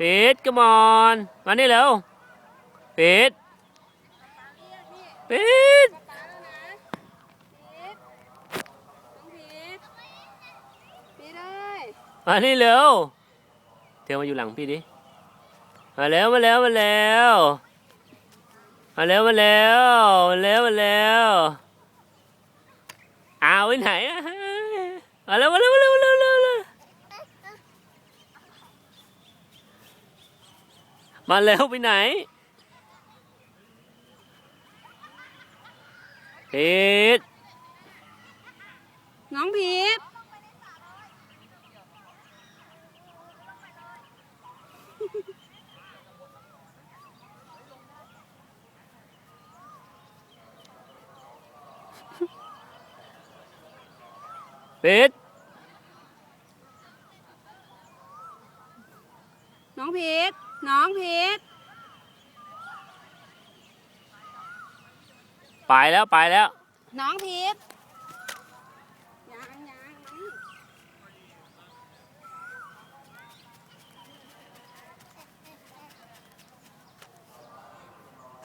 ปิดกมอนมานี่เร็วปิดปิดมานี่เร็วเทวมาอยู่หลังพี่ดิ มาแล้วมาแล้วมาแล้วมาแล้วมาแล้วมาแล้วมาแล้วอ้าวไปไหนอะมาแล้วมาแล้วมาแล้วมาแล้วมาแล้ว มาแล้วไปไหนปิดน้องพีทปิด น้องพีทน้องพีทไปแล้วไปแล้ว น้องพีท